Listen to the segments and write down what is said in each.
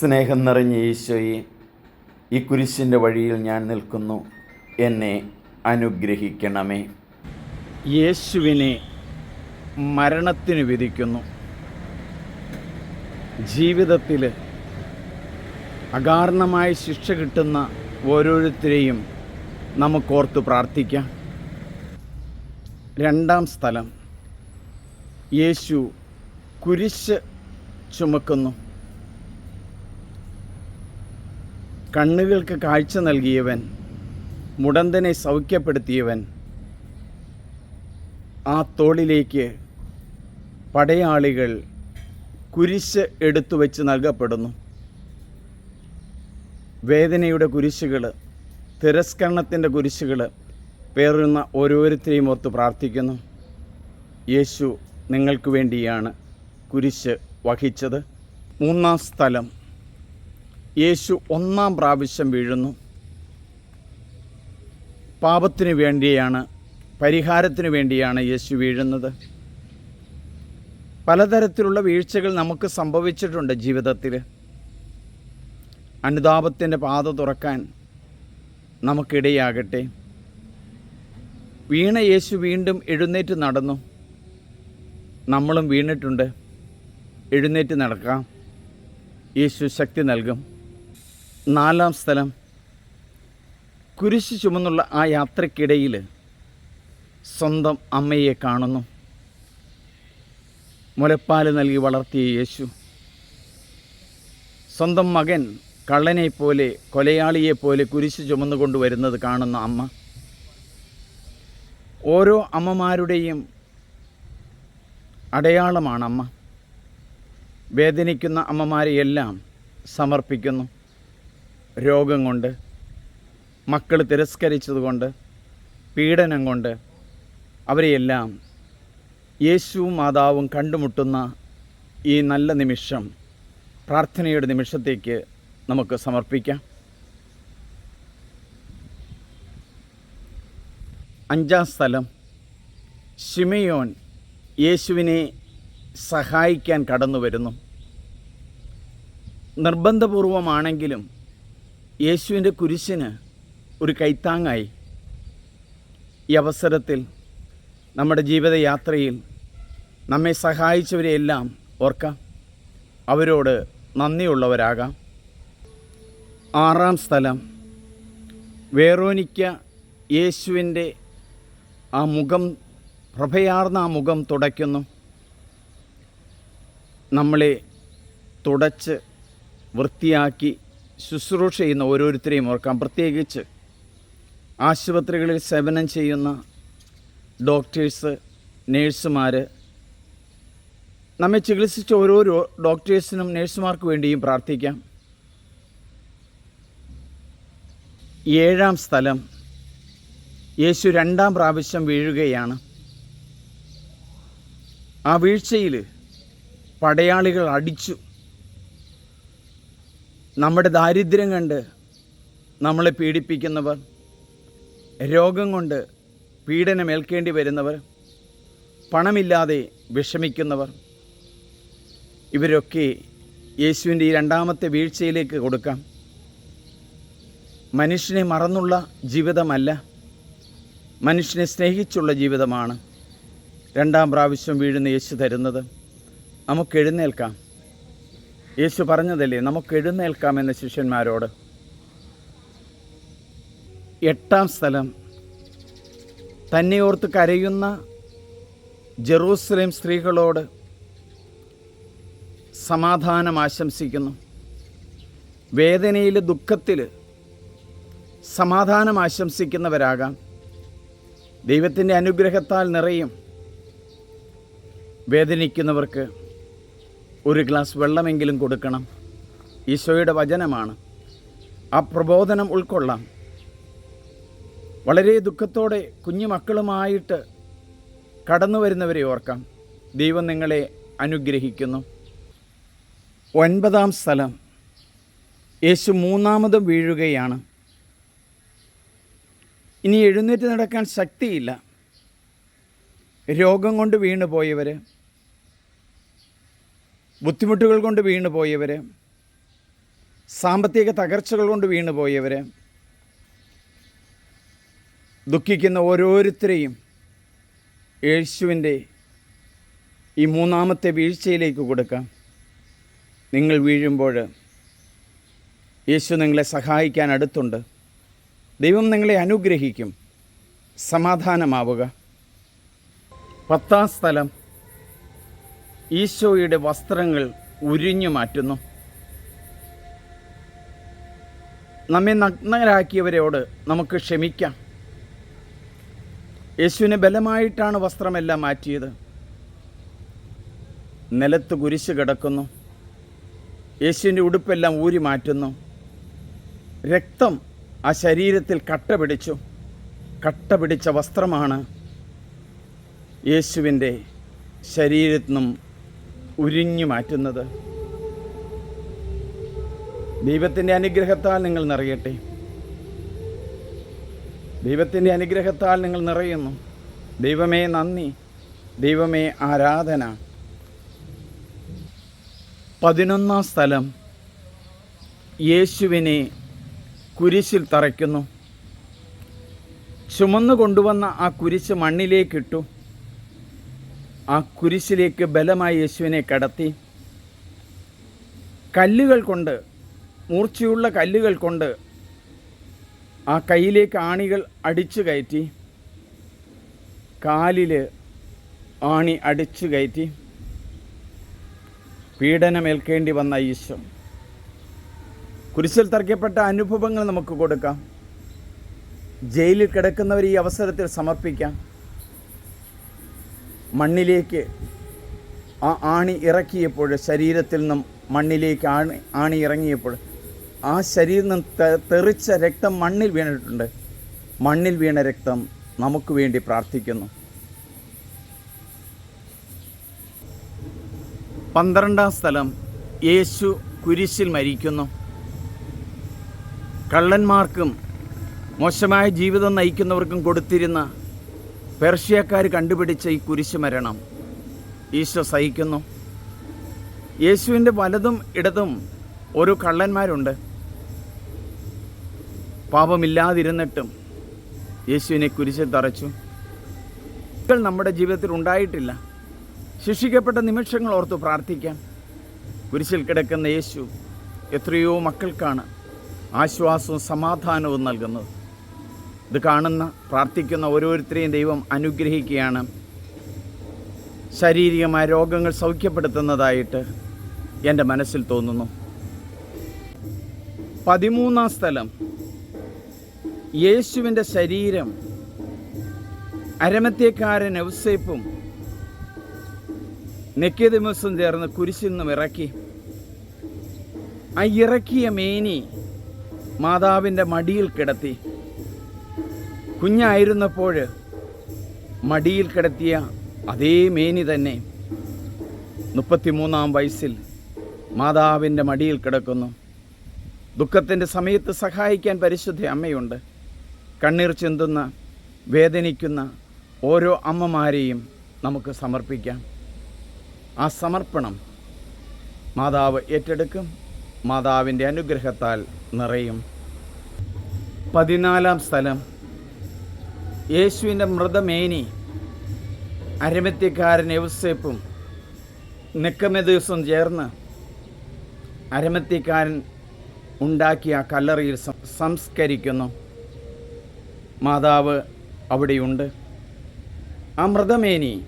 സ്നേഹം നിറഞ്ഞ ഈശോയെ ഈ കുരിശിന്റെ വഴിയിൽ ഞാൻ നിൽക്കുന്നു. എന്നെ അനുഗ്രഹിക്കണമേ. യേശുവിനെ മരണത്തിന് വിധിക്കുന്നു. ജീവിതത്തിൽ അകാരണമായ ശിക്ഷ കിട്ടുന്ന ഓരോരുത്തരെയും നമുക്കോർത്ത് പ്രാർത്ഥിക്കാം. രണ്ടാം സ്ഥലം. യേശു കുരിശ് ചുമക്കുന്നു. കണ്ണുകൾക്ക് കാഴ്ച നൽകിയവൻ മുടന്തനെ സൗഖ്യപ്പെടുത്തിയവൻ ആ തോളിലേക്ക് പടയാളികൾ കുരിശ് എടുത്തു വെച്ച് നൽകപ്പെടുന്നു. വേദനയുടെ കുരിശുകൾ തിരസ്കരണത്തിന്റെ കുരിശുകൾ പേറുന്ന ഓരോരുത്തരെയും ഓർത്ത് പ്രാർത്ഥിക്കുന്നു. യേശു നിങ്ങൾക്ക് വേണ്ടിയാണ് കുരിശ് വഹിച്ചത്. മൂന്നാം സ്ഥലം. യേശു ഒന്നാം പ്രാവശ്യം വീഴുന്നു. പാപത്തിന് വേണ്ടിയാണ് പരിഹാരത്തിന് വേണ്ടിയാണ് യേശു വീഴുന്നത്. പലതരത്തിലുള്ള വീഴ്ചകൾ നമുക്ക് സംഭവിച്ചിട്ടുണ്ട് ജീവിതത്തിൽ അനുതാപത്തിന്റെ പാത തുറക്കാൻ നമുക്കിടയാകട്ടെ. വീണ യേശു വീണ്ടും എഴുന്നേറ്റ് നടന്നു. നമ്മളും വീണിട്ടുണ്ട്. എഴുന്നേറ്റ് നടക്കാം. യേശു ശക്തി നൽകും. നാലാം സ്ഥലം. കുരിശ് ചുമന്നുള്ള ആ യാത്രക്കിടയിൽ സ്വന്തം അമ്മയെ കാണുന്നു. മുലപ്പാൽ നൽകി വളർത്തിയ യേശു. സ്വന്തം മകൻ കള്ളനെ പോലെ കൊലയാളിയെ പോലെ കുരിശ് ചുമന്നുകൊണ്ട് വരുന്നത് കാണുന്ന അമ്മ. ഓരോ അമ്മമാരുടെയും അടയാളമാണ് അമ്മ. വേദനിക്കുന്ന അമ്മമാരെയെല്ലാം സമർപ്പിക്കുന്നു. രോഗം കൊണ്ട് മക്കൾ തിരസ്കരിച്ചതുകൊണ്ട് പീഡനം കൊണ്ട് അവരെയെല്ലാം യേശുവും മാതാവും കണ്ടുമുട്ടുന്ന ഈ നല്ല നിമിഷം പ്രാർത്ഥനയുടെ നിമിഷത്തേക്ക് നമുക്ക് സമർപ്പിക്കാം. അഞ്ചാം സ്ഥലം ഷിമയോൻ യേശുവിനെ സഹായിക്കാൻ കടന്നു വരുന്നു നിർബന്ധപൂർവമാണെങ്കിലും യേശുവിന്റെ കുരിശിന് ഒരു കൈത്താങ്ങായി ഈ അവസരത്തിൽ നമ്മുടെ ജീവിതയാത്രയിൽ നമ്മെ സഹായിച്ചവരെയെല്ലാം ഓർക്കാം. അവരോട് നന്ദിയുള്ളവരാകാം. ആറാം സ്ഥലം വേറോനിക്ക യേശുവിന്റെ ആ മുഖം പ്രഭയാർന്ന ആ മുഖം തുടയ്ക്കുന്നു. നമ്മളെ തുടച്ച് വൃത്തിയാക്കി ശുശ്രൂഷ ചെയ്യുന്ന ഓരോരുത്തരെയും ഓർക്കാം. പ്രത്യേകിച്ച് ആശുപത്രികളിൽ സേവനം ചെയ്യുന്ന ഡോക്ടേഴ്സ് നേഴ്സുമാർ നമ്മെ ചികിത്സിച്ച ഓരോരോ ഡോക്ടേഴ്സിനും നേഴ്സുമാർക്ക് വേണ്ടിയും പ്രാർത്ഥിക്കാം. ഏഴാം സ്ഥലം. യേശു രണ്ടാം പ്രാവശ്യം വീഴുകയാണ്. ആ വീഴ്ചയിൽ പടയാളികൾ അടിച്ചു. നമ്മുടെ ദാരിദ്ര്യം കണ്ട് നമ്മളെ പീഡിപ്പിക്കുന്നവർ രോഗം കൊണ്ട് പീഡനമേൽക്കേണ്ടി വരുന്നവർ പണമില്ലാതെ വിഷമിക്കുന്നവർ ഇവരൊക്കെ യേശുവിന്റെ ഈ രണ്ടാമത്തെ വീഴ്ചയിലേക്ക് കൊടുക്കാം. മനുഷ്യനെ മറന്നുള്ള ജീവിതമല്ല മനുഷ്യനെ സ്നേഹിച്ചുള്ള ജീവിതമാണ് രണ്ടാം പ്രാവശ്യം വീഴുന്ന യേശു തരുന്നത്. നമുക്ക് എഴുന്നേൽക്കാം. യേശു പറഞ്ഞതല്ലേ നമുക്ക് എഴുന്നേൽക്കാമെന്ന് ശിഷ്യന്മാരോട്. എട്ടാം സ്ഥലം. തന്നെ ഓർത്ത് കരയുന്ന ജെറൂസലേം സ്ത്രീകളോട് സമാധാനം ആശംസിക്കുന്നു. വേദനയിൽ ദുഃഖത്തിൽ സമാധാനം ആശംസിക്കുന്നവരാകാം. ദൈവത്തിന്റെ അനുഗ്രഹത്താൽ നിറയും വേദനിക്കുന്നവർക്ക്. ഒരു ഗ്ലാസ് വെള്ളമെങ്കിലും കൊടുക്കണം. ഈശോയുടെ വചനമാണ്. ആ പ്രബോധനം ഉൾക്കൊള്ളാം. വളരെ ദുഃഖത്തോടെ കുഞ്ഞു മക്കളുമായിട്ട് കടന്നു വരുന്നവരെ ഓർക്കാം. ദൈവം നിങ്ങളെ അനുഗ്രഹിക്കുന്നു. ഒൻപതാം സ്ഥലം. യേശു മൂന്നാമതും വീഴുകയാണ്. ഇനി എഴുന്നേറ്റ് നടക്കാൻ ശക്തിയില്ല. രോഗം കൊണ്ട് വീണു പോയവർ ബുദ്ധിമുട്ടുകൾ കൊണ്ട് വീണു പോയവർ സാമ്പത്തിക തകർച്ചകൾ കൊണ്ട് വീണുപോയവർ ദുഃഖിക്കുന്ന ഓരോരുത്തരെയും യേശുവിന്റെ ഈ മൂന്നാമത്തെ വീഴ്ചയിലേക്ക് കൊടുക്കാം. നിങ്ങൾ വീഴുമ്പോൾ യേശു നിങ്ങളെ സഹായിക്കാൻ അടുത്തുണ്ട്. ദൈവം നിങ്ങളെ അനുഗ്രഹിക്കും. സമാധാനമാവുക. പത്താം സ്ഥലം. ഈശോയുടെ വസ്ത്രങ്ങൾ ഉരിഞ്ഞു മാറ്റുന്നു. നമ്മെ നഗ്നരാക്കിയവരോട് നമുക്ക് ക്ഷമിക്കാം. യേശുവിനെ ബലമായിട്ടാണ് വസ്ത്രമെല്ലാം മാറ്റിയത്. നിലത്ത് കുരിശ് കിടക്കുന്നു. യേശുവിന്റെ ഉടുപ്പെല്ലാം ഊരി മാറ്റുന്നു. രക്തം ആ ശരീരത്തിൽ കട്ട പിടിച്ചു. കട്ട പിടിച്ച വസ്ത്രമാണ് യേശുവിന്റെ ശരീരത്തിൽ നിന്നും ഉരിഞ്ഞു മാറ്റുന്നത്. ദൈവത്തിന്റെ അനുഗ്രഹത്താൽ നിങ്ങൾ നിറയട്ടെ. ദൈവത്തിന്റെ അനുഗ്രഹത്താൽ നിങ്ങൾ നിറയുന്നു. ദൈവമേ നന്ദി. ദൈവമേ ആരാധന. പതിനൊന്നാം സ്ഥലം യേശുവിനെ കുരിശിൽ തറയ്ക്കുന്നു. ചുമന്നു കൊണ്ടുവന്ന ആ കുരിശ് മണ്ണിലേക്കിട്ടു. ആ കുരിശിലേക്ക് ബലമായി യേശുവിനെ കടത്തി. കല്ലുകൾ കൊണ്ട് മൂർച്ചയുള്ള കല്ലുകൾ കൊണ്ട് ആ കയ്യിലേക്ക് ആണികൾ അടിച്ചു കയറ്റി. കാലിൽ ആണി അടിച്ചു കയറ്റി. പീഡനമേൽക്കേണ്ടി വന്ന ഈശോ. കുരിശിൽ തർക്കപ്പെട്ട അനുഭവങ്ങൾ നമുക്ക് കൊടുക്കാം. ജയിലിൽ കിടക്കുന്നവർ ഈ അവസരത്തിൽ സമർപ്പിക്കാം. മണ്ണിലേക്ക് ആ ആണി ഇറക്കിയപ്പോൾ ശരീരത്തിൽ നിന്നും മണ്ണിലേക്ക് ആണി ആണി ഇറങ്ങിയപ്പോൾ ആ ശരീരം തെറിച്ച രക്തം മണ്ണിൽ വീണിട്ടുണ്ട്. മണ്ണിൽ വീണ രക്തം നമുക്ക് വേണ്ടി പ്രാർത്ഥിക്കുന്നു. പന്ത്രണ്ടാം സ്ഥലം യേശു കുരിശിൽ മരിക്കുന്നു. കള്ളന്മാർക്കും മോശമായ ജീവിതം നയിക്കുന്നവർക്കും കൊടുത്തിരുന്ന പേർഷ്യക്കാർ കണ്ടുപിടിച്ച ഈ കുരിശുമരണം ഈശോ സഹിക്കുന്നു. യേശുവിന്റെ വലതും ഇടതും ഒരു കള്ളന്മാരുണ്ട്. പാപമില്ലാതിരുന്നിട്ടും യേശുവിനെ കുരിശിൽ തറച്ചു. ഇതൊക്കെ നമ്മുടെ ജീവിതത്തിൽ ഉണ്ടായിട്ടില്ല. ശിക്ഷിക്കപ്പെട്ട നിമിഷങ്ങൾ ഓർത്ത് പ്രാർത്ഥിക്കാം. കുരിശിൽ കിടക്കുന്ന യേശു എത്രയോ മക്കൾക്കാണ് ആശ്വാസവും സമാധാനവും നൽകുന്നത്. ഇത് കാണുന്ന പ്രാർത്ഥിക്കുന്ന ഓരോരുത്തരെയും ദൈവം അനുഗ്രഹിക്കുകയാണ്. ശാരീരികമായ രോഗങ്ങൾ സൗഖ്യപ്പെടുത്തുന്നതായിട്ട് എന്റെ മനസ്സിൽ തോന്നുന്നു. പതിമൂന്നാം സ്ഥലം. യേശുവിന്റെ ശരീരം അരമത്യക്കാരൻ ഔസേപ്പും നെക്കിയതിമസും ചേർന്ന് കുരിശിൽ നിന്നും ഇറക്കി. ആ ഇറക്കിയ മേനി മാതാവിന്റെ മടിയിൽ കിടത്തി. കുഞ്ഞായിരുന്നപ്പോൾ മടിയിൽ കിടത്തിയ അതേ മേനി തന്നെ മുപ്പത്തിമൂന്നാം വയസ്സിൽ മാതാവിന്റെ മടിയിൽ കിടക്കുന്നു. ദുഃഖത്തിന്റെ സമയത്ത് സഹായിക്കാൻ പരിശുദ്ധ അമ്മയുണ്ട്. കണ്ണീർ ചിന്തുന്ന വേദനിക്കുന്ന ഓരോ അമ്മമാരെയും നമുക്ക് സമർപ്പിക്കാം. ആ സമർപ്പണം മാതാവ് ഏറ്റെടുക്കും മാതാവിന്റെ അനുഗ്രഹത്താൽ നിറയും. പതിനാലാം സ്ഥലം. യേശുവിന്റെ മൃതമേനി അരമത്യക്കാരൻ യവസേപ്പും നിക്കമെദൂസും ചേർന്ന് അരമത്യക്കാരൻ ഉണ്ടാക്കിയ കല്ലറയിൽ സംസ്കരിക്കുന്നു. മാതാവ് അവിടെയുണ്ട്. ആ മൃതമേനി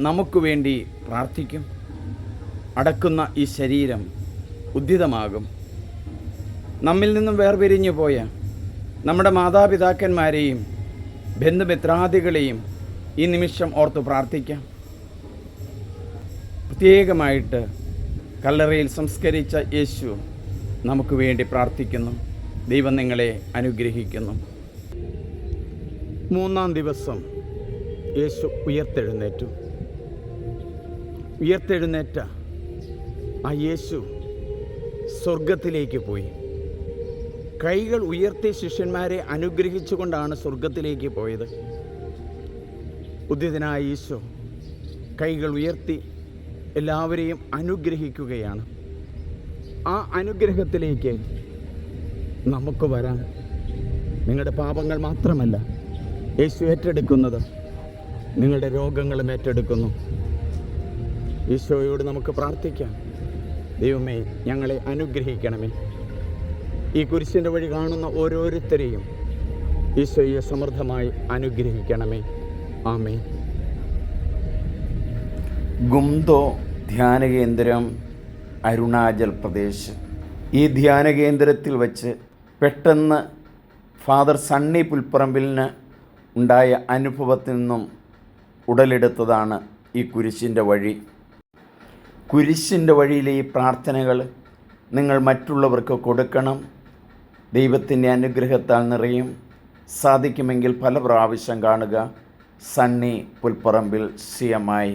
നമുക്ക് വേണ്ടി പ്രാർത്ഥിക്കും. അടക്കുന്ന ഈ ശരീരം ഉദ്ധിതമാകും. നമ്മിൽ നിന്നും വേർപിരിഞ്ഞു പോയ നമ്മുടെ മാതാപിതാക്കന്മാരെയും ബന്ധുമിത്രാദികളെയും ഈ നിമിഷം ഓർത്ത് പ്രാർത്ഥിക്കാം. പ്രത്യേകമായിട്ട് കല്ലറയിൽ സംസ്കരിച്ച യേശു നമുക്ക് വേണ്ടി പ്രാർത്ഥിക്കുന്നു. ദൈവം നിങ്ങളെ അനുഗ്രഹിക്കുന്നു. മൂന്നാം ദിവസം യേശു ഉയർത്തെഴുന്നേറ്റു. ഉയർത്തെഴുന്നേറ്റ ആ യേശു സ്വർഗത്തിലേക്ക് പോയി. കൈകൾ ഉയർത്തി ശിഷ്യന്മാരെ അനുഗ്രഹിച്ചുകൊണ്ടാണ് സ്വർഗത്തിലേക്ക് പോയത്. ഉദ്യതനായ ഈശോ കൈകൾ ഉയർത്തി എല്ലാവരെയും അനുഗ്രഹിക്കുകയാണ്. ആ അനുഗ്രഹത്തിലേക്ക് നമുക്ക് വരാൻ നിങ്ങളുടെ പാപങ്ങൾ മാത്രമല്ല യേശു ഏറ്റെടുക്കുന്നത് നിങ്ങളുടെ രോഗങ്ങളും ഏറ്റെടുക്കുന്നു. ഈശോയോട് നമുക്ക് പ്രാർത്ഥിക്കാം. ദൈവമേ ഞങ്ങളെ അനുഗ്രഹിക്കണമേ. ഈ കുരിശിന്റെ വഴി കാണുന്ന ഓരോരുത്തരെയും ഈശോയെ സമൃദ്ധമായി അനുഗ്രഹിക്കണമേ. ആമേ ഗുംദോ ധ്യാന കേന്ദ്രം അരുണാചൽ പ്രദേശ്. ഈ ധ്യാന കേന്ദ്രത്തിൽ വച്ച് പെട്ടെന്ന് ഫാദർ സണ്ണി പുൽപ്പറമ്പിലിന് ഉണ്ടായ അനുഭവത്തിൽ നിന്നും ഉടലെടുത്തതാണ് ഈ കുരിശിന്റെ വഴി. കുരിശിന്റെ വഴിയിലെ ഈ പ്രാർത്ഥനകൾ നിങ്ങൾ മറ്റുള്ളവർക്ക് കൊടുക്കണം. ദൈവത്തിന്റെ അനുഗ്രഹത്താൽ നിറയും. സാധിക്കുമെങ്കിൽ പല പ്രാവശ്യം കാണുക. Sunny Pulpparambil C M I